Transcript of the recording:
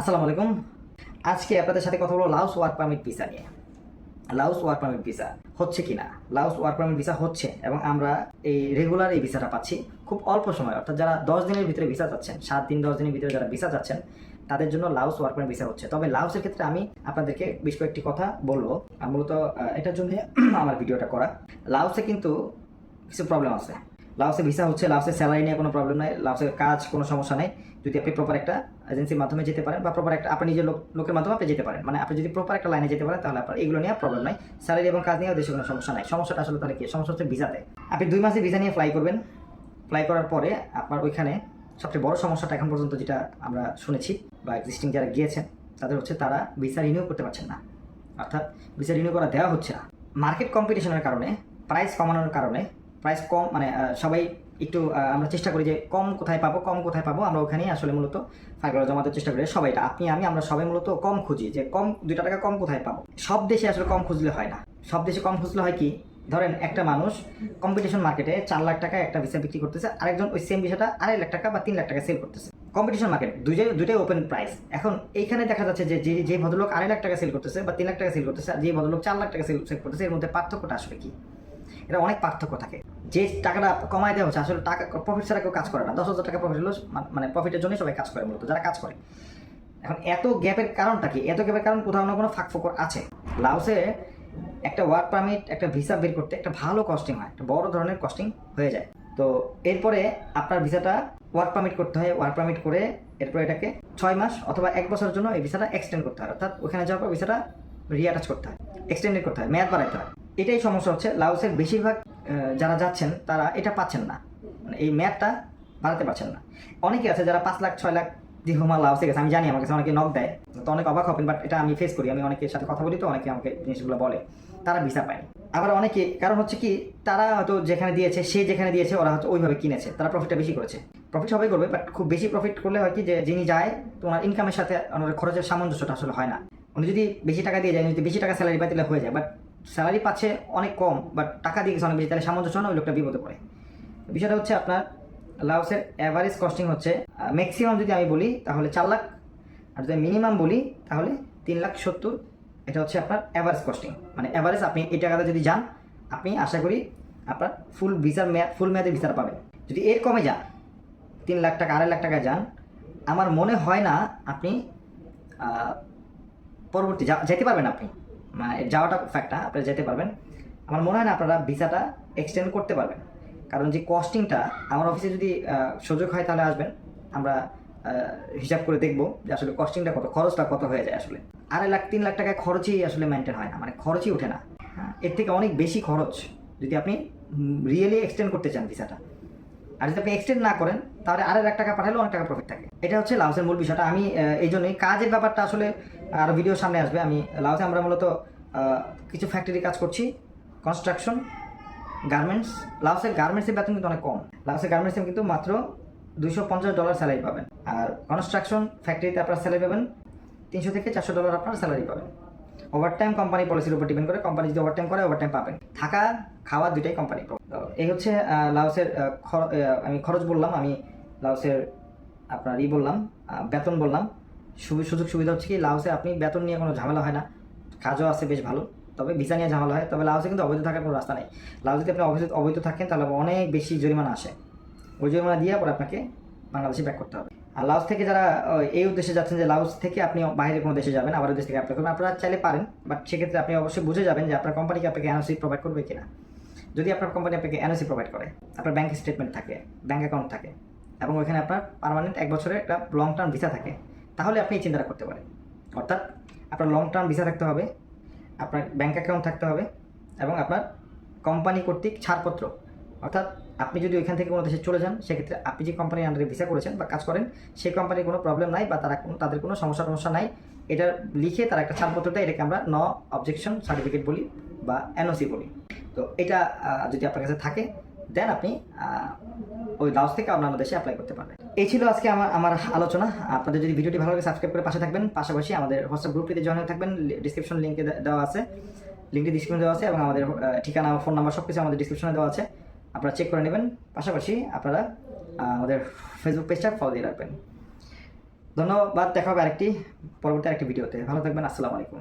আসসালামু আলাইকুম। আজকে আপনাদের সাথে কথা বলব লাউস ওয়ার্ক পারমিট ভিসা নিয়ে। লাউস ওয়ার্ক পারমিট ভিসা হচ্ছে কি না লাউস ওয়ার্ক পারমিট ভিসা হচ্ছে এবং আমরা এই রেগুলার এই ভিসাটা পাচ্ছি খুব অল্প সময়। অর্থাৎ যারা দশ দিনের ভিতরে ভিসা চাচ্ছেন, সাত দিন, দশ দিনের ভিতরে যারা ভিসা চাচ্ছেন, তাদের জন্য লাউস ওয়ার্ক পারমিট ভিসা হচ্ছে। তবে লাউসের ক্ষেত্রে আমি আপনাদেরকে বেশ কয়েকটি কথা বলব। মূলত এটার জন্য আমার ভিডিওটা করা। লাউসে কিন্তু কিছু প্রবলেম আছে। লাউসে ভিসা হচ্ছে লাউসে স্যালারি নিয়ে কোনো প্রবলেম নাই, লাউসের কাজ কোনো সমস্যা নেই। যদি আপনি প্রপার একটা এজেন্সির মাধ্যমে যেতে পারেন বা প্রপার একটা, আপনি নিজের লোক, লোকের মাধ্যমে আপনি যেতে পারেন। মানে আপনি যদি প্রপার একটা লাইনে যেতে পারেন, তাহলে আপনার এগুলো নিয়ে প্রবলেম নাই। স্যালারি এবং কাজ নিয়েও দেশে কোনো সমস্যা নাই। সমস্যাটা আসলে তাহলে কি? সমস্যা হচ্ছে ভিসাতে আপনি দুই মাসে ভিসা নিয়ে ফ্লাই করবেন। ফ্লাই করার পরে আপনার ওইখানে সবচেয়ে বড় সমস্যাটা এখন পর্যন্ত যেটা আমরা শুনেছি বা এক্সিস্টিং যারা গিয়েছেন, তাদের হচ্ছে তারা ভিসা রিনিউ করতে পারছেন না। অর্থাৎ ভিসা রিনিউ করা দেওয়া হচ্ছে না। মার্কেট কম্পিটিশনের কারণে প্রাইস কমানোর কারণে প্রাইস কম মানে সবাই একটু আমরা চেষ্টা করি যে কম কোথায় পাবো, কম কোথায় পাবো। আমরা ওখানেই আসলে মূলত ফাইলগুলো জমাতে চেষ্টা করি। সবাইটা আপনি, আমি, আমরা সবাই মূলত কম খুঁজি যে কম, দুইটা টাকা কম কোথায় পাবো। সব দেশে আসলে কম খুঁজলে হয় না। সব দেশে কম খুঁজলে হয় কি? ধরেন একটা মানুষ কম্পিটিশন মার্কেটে চার লাখ টাকা একটা ভিসা বিক্রি করতেছে, আরেকজন ওই সেম ভিসাটা আড়াই লাখ টাকা বা তিন লাখ টাকা সেল করতেছে। কম্পিটিশন মার্কেট দুইটাই দুইটাই ওপেন প্রাইস এখন এইখানে দেখা যাচ্ছে যে যে ভদ্রলোক আড়াই লাখ টাকা সেল করতেছে বা তিন লাখ টাকা সেল করতেছে যে ভদ্রলোক চার লাখ টাকা সেল সেল করতেছে, এর মধ্যে পার্থক্যটা আসলে কি? এটা অনেক পার্থক্য থাকে। যে টাকাটা কমাই দেওয়া হচ্ছে, আসলে টাকা প্রফিট ছাড়া কেউ কাজ করে না। দশ হাজার টাকা প্রফিট হলো মানে প্রফিটের জন্যই সবাই কাজ করে মূলত, যারা কাজ করে। এখন এত গ্যাপের কারণটা কি? এত গ্যাপের কারণ কোথাও না কোনো ফাঁক ফোকর আছে। লাউসে একটা ওয়ার্ক পারমিট একটা ভিসা বের করতে একটা ভালো কস্টিং হয়, একটা বড় ধরনের কস্টিং হয়ে যায়। তো এরপরে আপনার ভিসাটা ওয়ার্ক পারমিট করতে হয় ওয়ার্ক পারমিট করে এরপরে এটাকে ছয় মাস অথবা এক বছরের জন্য এই ভিসাটা এক্সটেন্ড করতে হয়। অর্থাৎ ওখানে যাওয়ার পর ভিসাটা রিঅ্যাটাচ করতে হয় এক্সটেন্ডেড করতে হয়, মেয়াদ বাড়াইতে হয়। এটাই সমস্যা হচ্ছে লাউসের বেশিরভাগ যারা যাচ্ছেন, তারা এটা পাচ্ছেন না। মানে এই মেয়াদটা বাড়াতে পারছেন না। অনেকে আছে যারা পাঁচ লাখ, ছয় লাখ দিহুমা লাউসে গেছে আমি জানি আমার কাছে, অনেকে নক দেয়। তো অনেক অবাক হবেন বাট এটা আমি ফেস করি, আমি অনেকের সাথে কথা বলি তো, অনেকে আমাকে জিনিসগুলো বলে। তারা ভিসা পায়। আবার অনেকে, কারণ হচ্ছে কি, তারা হয়তো যেখানে দিয়েছে, সে যেখানে দিয়েছে, ওরা হয়তো ওইভাবে কিনেছে, তারা প্রফিটটা বেশি করেছে। প্রফিট সবাই করবে বাট খুব বেশি প্রফিট করলে হয় কি, যে যিনি যায় তো ওনার ইনকামের সাথে, ওনার খরচের সামঞ্জস্যটা আসলে হয় না। উনি যদি বেশি টাকা দিয়ে যায়, যদি বেশি টাকা স্যালারি পায়, তাহলে হয়ে যায় বাট স্যালারি পাচ্ছে অনেক কম বাট টাকা দিয়ে গেছে অনেক বেশি, তাহলে সামঞ্জস্য না ওই লোকটা বিপদে পড়ে। বিষয়টা হচ্ছে আপনার লাউসের অ্যাভারেজ কস্টিং হচ্ছে ম্যাক্সিমাম যদি আমি বলি, তাহলে চার লাখ, আর যদি মিনিমাম বলি, তাহলে তিন লাখ সত্তর, এটা হচ্ছে আপনার অ্যাভারেজ কস্টিং মানে অ্যাভারেজ আপনি এই টাকাটা যদি যান, আপনি আশা করি আপনার ফুল ভিসার ফুল মেয়াদে ভিসাটা পাবেন। যদি এর কমে যান, তিন লাখ টাকা, আড়াই লাখ টাকা যান, আমার মনে হয় না আপনি পরবর্তী যেতে পারবেন আপনি। যাওয়াটা ফ্যাক্টটা আপনি যেতে পারবেন। আমার মনে হয় না আপনারা ভিসাটা এক্সটেন্ড করতে পারবেন। কারণ যে কস্টিংটা আমার অফিসে যদি সুযোগ হয় তাহলে আসবেন। আমরা হিসাব করে দেখব যে আসলে কস্টিংটা কত খরচটা কত হয়ে যায় আসলে। আড়াই লাখ তিন লাখ টাকায় খরচই আসলে মেনটেন হয় না মানে খরচই ওঠে না। হ্যাঁ, এর থেকে অনেক বেশি খরচ যদি আপনি রিয়েলি এক্সটেন্ড করতে চান ভিসাটা। আর যদি আপনি এক্সটেন্ড না করেন তাহলে আড়াই লাখ টাকা পাঠালেও অনেক টাকা প্রফিট থাকে। এটা হচ্ছে লাউসের মূল বিষয়টা। আমি এই জন্যই কাজের ব্যাপারটা আসলে আরও ভিডিও সামনে আসবে। আমি লাউসে আমরা মূলত কিছু ফ্যাক্টরি কাজ করছি। কনস্ট্রাকশন গার্মেন্টস লাউসের গার্মেন্টসের বেতন কিন্তু অনেক কম। লাউসের গার্মেন্টসে কিন্তু মাত্র দুশো পঞ্চাশ ডলার স্যালারি পাবেন। আর কনস্ট্রাকশন ফ্যাক্টরিতে আপনার স্যালারি পাবেন তিনশো থেকে চারশো ডলার আপনার স্যালারি পাবেন। ওভারটাইম কোম্পানি পলিসির উপর ডিপেন্ড করে কোম্পানি যদি ওভারটাইম করে ওভারটাইম পাবেন। থাকা, খাওয়া দুইটাই কোম্পানি এই হচ্ছে লাউসের আমি খরচ বললাম, আমি লাউসের আপনার ই বললাম বেতন বললাম। সুযোগ সুবিধা হচ্ছে কি লাউসে আপনি বেতন নিয়ে কোনো ঝামেলা হয় না। কাজও আছে বেশ ভালো, তবে ভিসা নিয়ে ঝামেলা হয়, তবে লাউসে কিন্তু অবৈধ থাকার কোনো রাস্তা নেই। লাউসে যদি আপনি অবৈধ অবৈধ থাকেন, তাহলে অনেক বেশি জরিমানা আসে। ওই জরিমানা দিয়ে পরে আপনাকে বাংলাদেশে ব্যাক করতে হবে। আর লাউস থেকে যারা এই উদ্দেশ্যে যাচ্ছেন যে লাউস থেকে আপনি বাইরে কোনো দেশে যাবেন, আবার দেশ থেকে অ্যাপ্লাই করবেন, আপনারা চাইলে পারেন বাট সেক্ষেত্রে আপনি অবশ্যই বুঝে যাবেন যে আপনার কোম্পানিকে আপনাকে এনওসি প্রোভাইড করবে কিনা। যদি আপনার কোম্পানি আপনাকে এনওসি প্রোভাইড করে, আপনার ব্যাংক স্টেটমেন্ট থাকে ব্যাংক অ্যাকাউন্ট থাকে, এবং ওইখানে আপনার পার্মানেন্ট এক বছরের একটা লং টার্ম ভিসা থাকে তাহলে আপনি এই চিন্তাটা করতে পারেন। অর্থাৎ আপনার লং টার্ম ভিসা থাকতে হবে, আপনার ব্যাঙ্ক অ্যাকাউন্ট থাকতে হবে এবং আপনার কোম্পানি কর্তৃক ছাড়পত্র। অর্থাৎ আপনি যদি ওইখান থেকে কোনো দেশে চলে যান, সেক্ষেত্রে আপনি যে কোম্পানির আন্ডারে ভিসা করেছেন বা কাজ করেন, সেই কোম্পানির কোনো প্রবলেম নাই বা তারা কোনো, তাদের কোনো সমস্যা সমস্যা নাই। এটা লিখে তারা একটা ছাড়পত্র দেয় এটাকে আমরা ন অবজেকশন সার্টিফিকেট বলি বা এনওসি বলি। তো এটা যদি আপনার কাছে থাকে দেন আপনি ওই লাউস থেকে অন্যান্য দেশে অ্যাপ্লাই করতে পারবেন। এই ছিল আজকে আমার আমার আলোচনা। আপনাদের যদি ভিডিওটি ভালো লাগে সাবস্ক্রাইব করে পাশে থাকবেন। পাশাপাশি আমাদের হোয়াটসঅ্যাপ গ্রুপটিতে জয়েন থাকবেন। ডিসক্রিপশন লিঙ্কে দেওয়া আছে। লিঙ্কটি ডিসক্রিপশন দেওয়া আছে এবং আমাদের ঠিকানা ফোন নাম্বার সব কিছু আমাদের ডিসক্রিপশনে দেওয়া আছে। আপনারা চেক করে নেবেন। পাশাপাশি আপনারা আমাদের ফেসবুক পেজটা ফলো দিয়ে রাখবেন। ধন্যবাদ। দেখা হবে আরেকটি, পরবর্তী আরেকটি ভিডিওতে ভালো থাকবেন। আসসালামু আলাইকুম।